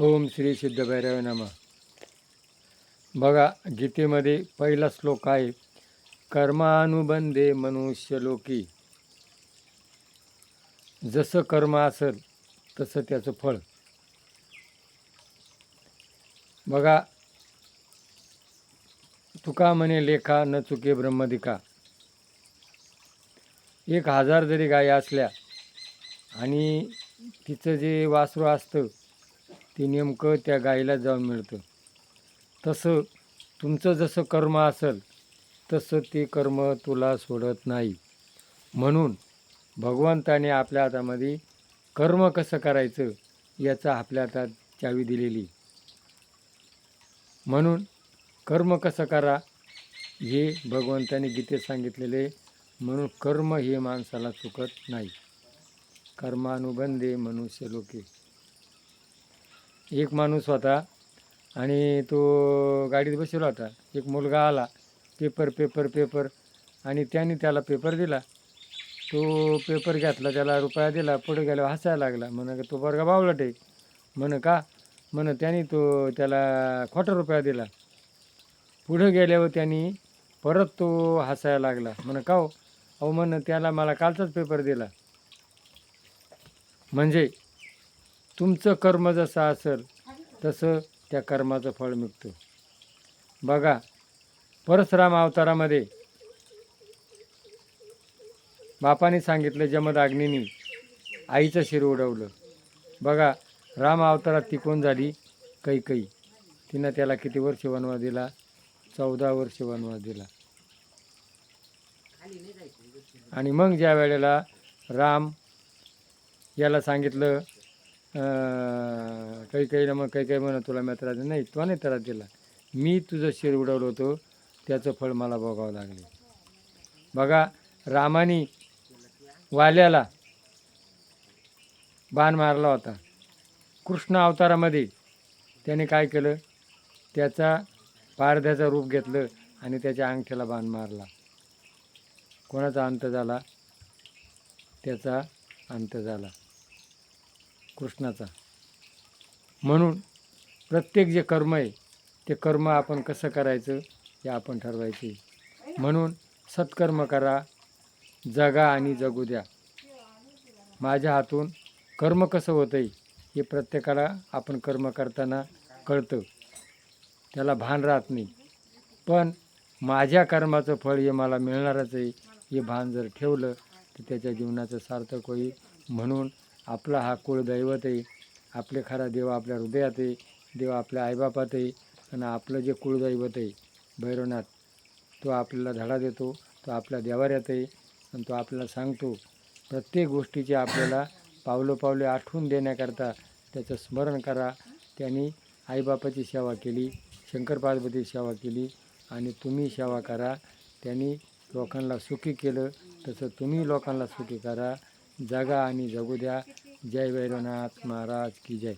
ओम श्री सिद्धभैरव नम. बघा गीतेमध्ये पहिला श्लोक आहे कर्मानुबंधे मनुष्य लोकी. जसं कर्म असेल तसं त्याचं फळ. बघा तुका म्हणे लेखा न चुके ब्रह्मदिका. एक हजार जरी गाय असल्या आणि तिचं जे वासरू असतं ते नेमकं त्या गायीला जाऊन मिळतं. तसं तुमचं जसं कर्म असेल तसं ते कर्म तुला सोडत नाही. म्हणून भगवंताने आपल्या हातामध्ये कर्म कसं करायचं याचा आपल्या हातात चावी दिलेली. म्हणून कर्म कसं करा हे भगवंताने गीतेत सांगितलेले म्हणून कर्म हे माणसाला चुकत नाही. कर्मानुबंधे मनुष्य लोके. एक माणूस होता आणि तो गाडीत बसला होता. एक मुलगा आला पेपर पेपर पेपर आणि त्याने त्याला पेपर दिला. तो पेपर घेतला त्याला रुपया दिला पुढे गेल्यावर हसायला लागला. म्हण तो बरगा बावलट आहे. म्हण का? म्हण त्याने तो त्याला खोटा रुपया दिला. पुढं गेल्यावर त्यांनी परत तो हसायला लागला. म्हण का हो? अहो म्हण त्याला मला कालचाच पेपर दिला. म्हणजे तुमचं कर्म जसं असेल तसं त्या कर्माचं फळ मिळतं. बघा परशुराम अवतारामध्ये बापाने सांगितलं जमदाग्नीनी आईचं शिर उडवलं. बघा राम अवतारात ती कोण झाली कैकई. तिनं त्याला किती वर्ष वनवास दिला? चौदा वर्ष वनवास दिला. आणि मग ज्या वेळेला राम याला सांगितलं काही काही मग काही काही म्हणत तुला मी त्रास नाही तो नाही त्रास दिला. मी तुझं शिर उडवलं होतं त्याचं फळ मला भोगावं लागले. बघा रामानी वाल्याला बाण मारला होता. कृष्ण अवतारामध्ये त्याने काय केलं? त्याचा पारध्याचं रूप घेतलं आणि त्याच्या अंगठ्याला बाण मारला. कोणाचा अंत झाला? त्याचा अंत झाला. कृष्णाचा. म्हणून प्रत्येक जे कर्म आहे ते कर्म आपण कसं करायचं हे आपण ठरवायचे. म्हणून सत्कर्म करा जगा आणि जगू द्या. माझ्या हातून कर्म कसं होतं आहे हे प्रत्येकाला आपण कर्म करताना कळतं. त्याला भान राहत नाही. पण माझ्या कर्माचं फळ हे मला मिळणारच आहे हे भान जर ठेवलं तर त्याच्या जीवनाचं सार्थक होईल. म्हणून आपला हा कुळदैवत आहे. आपले खरा देव आपल्या हृदयात आहे. देव आपल्या आईबापात आहे. आणि आपलं जे कुळदैवत आहे भैरवनाथ तो आपल्याला धडा देतो तो आपल्या देवाऱ्यात आहे. आणि तो आपल्याला सांगतो प्रत्येक गोष्टीची आपल्याला पावलं पावले आठवून देण्याकरता त्याचं स्मरण करा. त्यांनी आईबापाची सेवा केली शंकर पार्वती सेवा केली आणि तुम्ही सेवा करा. त्यांनी लोकांना सुखी केलं तसं तुम्ही लोकांना सुखी करा. जगा आणि जगू द्या. जय भैरवनाथ महाराज की जय